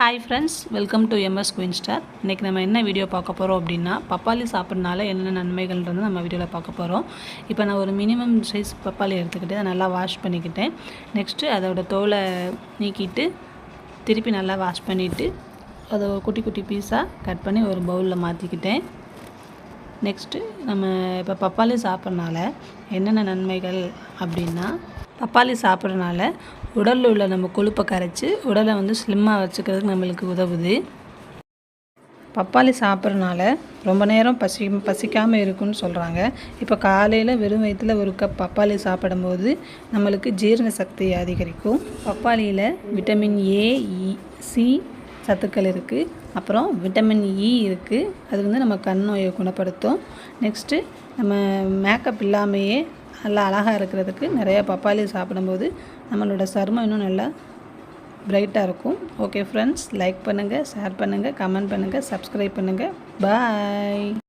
Hi friends welcome to MS queen star இன்றைக்கி நம்ம என்ன வீடியோ பார்க்க போகிறோம் அப்படின்னா பப்பாளி சாப்பிட்றதுனால என்னென்ன நன்மைகள்ன்றது நம்ம வீடியோவில் பார்க்க போகிறோம் இப்போ நான் ஒரு மினிமம் சைஸ் பப்பாளி எடுத்துக்கிட்டு அதை நல்லா வாஷ் பண்ணிக்கிட்டேன். நெக்ஸ்ட்டு அதோட தோலை நீக்கிட்டு திருப்பி நல்லா வாஷ் பண்ணிவிட்டு அதை குட்டி குட்டி பீஸாக கட் பண்ணி ஒரு பவுலில் மாற்றிக்கிட்டேன் நெக்ஸ்ட்டு நம்ம இப்போ பப்பாளி சாப்பிட்றனால என்னென்ன நன்மைகள் அப்படின்னா பப்பாளி சாப்பிட்றனால உடலில் உள்ள நம்ம கொழுப்பை கரைச்சி உடலை வந்து ஸ்லிம்மாக வச்சுக்கிறதுக்கு நம்மளுக்கு உதவுது. பப்பாளி சாப்பிட்றனால ரொம்ப நேரம் பசி பசிக்காமல் இருக்குன்னு சொல்கிறாங்க இப்போ காலையில் வெறும் வயிற்றில் ஒரு கப் பப்பாளி சாப்பிடும்போது நம்மளுக்கு ஜீரண சக்தி அதிகரிக்கும். பப்பாளியில் vitamin A E e, C சத்துக்கள் இருக்குது அப்புறம் விட்டமின் இ e இருக்குது அது வந்து நம்ம கண் நோயை குணப்படுத்தும். நெக்ஸ்ட்டு நம்ம மேக்கப் இல்லாமையே நல்லா அழகாக இருக்கிறதுக்கு நிறைய பப்பாளி சாப்பிடும்போது நம்மளோட சருமம் இன்னும் நல்லா பிரைட்டாக இருக்கும். ஓகே ஃப்ரெண்ட்ஸ் லைக் பண்ணுங்கள் ஷேர் பண்ணுங்கள் கமெண்ட் பண்ணுங்கள் சப்ஸ்கிரைப் பண்ணுங்கள் பாய்